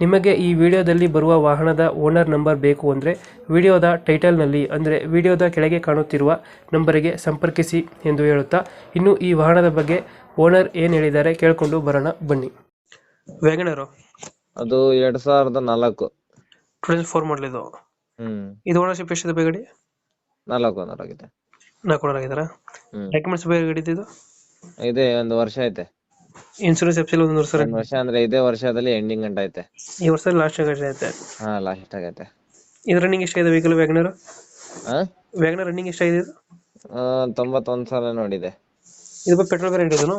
ನಿಮಗೆ ಈ ವಿಡಿಯೋದಲ್ಲಿ ಬರುವ ವಾಹನದ ಓನರ್ ನಂಬರ್ ಬೇಕು ಅಂದರೆ ವಿಡಿಯೋದ ಟೈಟಲ್ನಲ್ಲಿ ಅಂದರೆ ವಿಡಿಯೋದ ಕೆಳಗೆ ಕಾಣುತ್ತಿರುವ ನಂಬರಿಗೆ ಸಂಪರ್ಕಿಸಿ ಎಂದು ಹೇಳುತ್ತಾ ಇನ್ನು ಈ ವಾಹನದ ಬಗ್ಗೆ ಓನರ್ ಏನು ಹೇಳಿದ್ದಾರೆ ಕೇಳಿಕೊಂಡು ಬರೋಣ ಬನ್ನಿ. ವ್ಯಾಗನರು? ಅದು ಎರಡ್ ಸಾವಿರದ ನಾಲ್ಕು. ಟ್ವೆಲ್ ಫೋರ್ ಮಾಡಲ್ ಇದು? ಹ್ಮ್. ಇದು ಓನರ್ಶಿಪ್ ಎಷ್ಟಿದೆ ಬೇಗಡಿ? ನಾಲ್ಕು ಓನರ್ ಆಗಿದೆ. ನಾಲ್ಕು ಓನರ್ ಆಗಿದಾರ ಹ್ಮ್. ಡಾಕ್ಯುಮೆಂಟ್ಸ್ ಬೇಗ ಹಿಡಿದಿದ್ದು ಇದು? ಇದೆ ಒಂದು ವರ್ಷ ಐತೆ. ಇನ್ಸೂರೆನ್ಸ್ ಎಫ್ಸಿಲ್ ಒಂದು ವರ್ಷ ಒಂದ್ ವರ್ಷ ಅಂದ್ರೆ ಇದೇ ವರ್ಷದಲ್ಲಿ ಎಂಡಿಂಗ್ ಗಂಟ ಐತೆ ಈ ವರ್ಷ ಲಾಸ್ಟ್ ಐತೆ? ಹಾ ಲಾಸ್ಟ್ ಆಗೈತೆ ಇದು ರನ್ನಿಂಗ್ ಎಷ್ಟಾಗಿದೆ ವೆಹಿಕಲ್ ವ್ಯಾಗನರ್ ಹಾ ವ್ಯಾಗನರ್ ರನ್ನಿಂಗ್ ಎಷ್ಟು ಇದೆ? ತೊಂಬತ್ತೊಂದು ಸಲ ನೋಡಿದೆ. ಇದು ಪೆಟ್ರೋಲ್ ವೇರಿಯಂಟ್ ಇದನ್ನು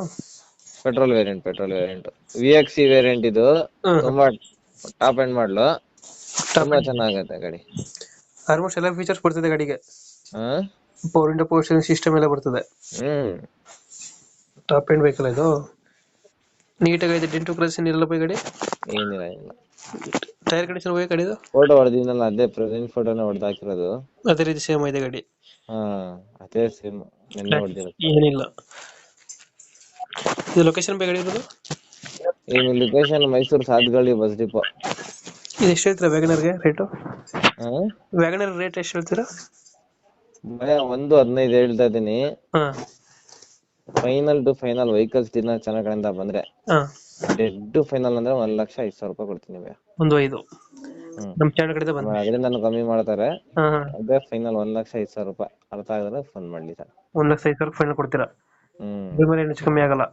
petrol variant petrol variant V X C variant ಇದು. ಹ್ಮ್. ತುಂಬಾ ಟಾಪ್ ಎಂಡ್ ಮಾಡ್ಲು ತುಂಬಾ ಚೆನ್ನಾಗಿದೆ ಗಾಡಿ. ಆಲ್ಮೋಸ್ಟ್ ಎಲ್ಲ ಫೀಚರ್ಸ್ ಬರ್ತದೆ ಗಾಡಿಗೆ. ಹಾ ಪವರ್ ಇಂಡೋ ಪವರ್ ಸಿಸ್ಟಮ್ ಎಲ್ಲ ಬರ್ತಿದೆ. ಹ್ಮ್. ಟಾಪ್ ಎಂಡ್ ವೆಹಿಕಲ್ ಇದು. ನೀಟಾಗಿ ಇದೆ ಡೆಂಟು ಕ್ರಸ್ ಏನಿರಲ್ಲ ಬೈ ಗಾಡಿ ಏನಿಲ್ಲ ಏನಿಲ್ಲ. ಟೈರ್ ಕಂಡೀಷನ್ ಹೋಗಿ ಕಡಿದು ಫೋಟೋ ಹೊಡೆದಿನಲ್ಲ ಅದೇ ಪ್ರೆಸೆಂಟ್ ಫೋಟೋನ ಹೊಡೆದು ಹಾಕಿರೋದು. ಅದೇ ರೀತಿ ಸೇಮ್ ಇದೆ ಗಾಡಿ. ಹಾ ಅದೇ ಸೇಮ್ ನಿನ್ನೆ ಹೊಡೆದಿರೋದು ಏನಿಲ್ಲ. ಇದು ಲೊಕೇಶನ್ ಬೈ ಗಾಡಿ ಇರೋದು? ಈಗ location Mysuru Sathgalli bus depot ಇದು ಎಷ್ಟು ಹೇಳ್ತೀರಾ ವ್ಯಾಗನರ್ಗೆ ರೇಟು ಹಾ? ವ್ಯಾಗನರ್ ರೇಟ್ ಎಷ್ಟು ಹೇಳ್ತೀರಾ? ಭಯ ಒಂದು ಹದಿನೈದು ಹೇಳ್ತಾ ಇದೀನಿ ಹಾಂ. ಫೈನಲ್ ಟು ಫೈನಲ್ ವೆಹಿಕಲ್ಸ್ ದಿನ ಚೆನ್ನಾಗಿಂದ ಬಂದ್ರೆ ಡೆಡ್ ಫೈನಲ್ ಅಂದ್ರೆ ಒಂದ್ ಲಕ್ಷ ಐದ್ ಸಾವಿರ ರೂಪಾಯಿ ಕೊಡ್ತೀನಿ ಒಂದು ಐದು. ನಮ್ ಚಾನಲ್ ಕಡೆ ಬಂದ ಅದರಿಂದ ಕಮ್ಮಿ ಮಾಡ್ತಾರೆ. ಅದೇ ಫೈನಲ್ ಒಂದ್ ಲಕ್ಷ ಐದ್ ಸಾವಿರ ರೂಪಾಯಿ. ಅರ್ಥ ಆಗಿದ್ರೆ ಫೋನ್ ಮಾಡ್ಲಿ ಸರ್. ಒಂದ್ ಲಕ್ಷ ಐದು ಸಾವಿರ ಫೈನಲ್ ಕೊಡ್ತೀರಾ? ಹ್ಮ್. ಹೆಚ್ಚು ಕಮ್ಮಿ ಆಗಲ್ಲ.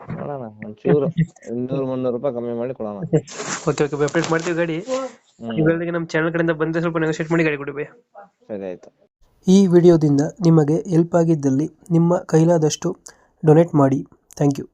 ನೋಡೋಣ ಒಂಚೂರು ಇನ್ನೂರು ಮುನ್ನೂರು ರೂಪಾಯಿ ಕಮ್ಮಿ ಮಾಡಿ ಕೊಡೋಣ. ಓಕೆ ಓಕೆ ಅಪ್ಡೇಟ್ ಮಾಡ್ತೀವಿ ಗಾಡಿ. ಹ್ಮ್. ಇವೆಲ್ಲದಿಗೆ ನಮ್ಮ ಚಾನಲ್ ಕಡೆಯಿಂದ ಬಂದ್ರೆ ಸ್ವಲ್ಪ ನೆಗೋಶಿಯೇಟ್ ಮಾಡಿ ಗಾಡಿ ಕೊಡಿ ಬೈ. ಸರಿ ಆಯ್ತು. ಈ ವಿಡಿಯೋದಿಂದ ನಿಮಗೆ ಹೆಲ್ಪ್ ಆಗಿದ್ದಲ್ಲಿ ನಿಮ್ಮ ಕೈಲಾದಷ್ಟು ಡೊನೇಟ್ ಮಾಡಿ. Thank you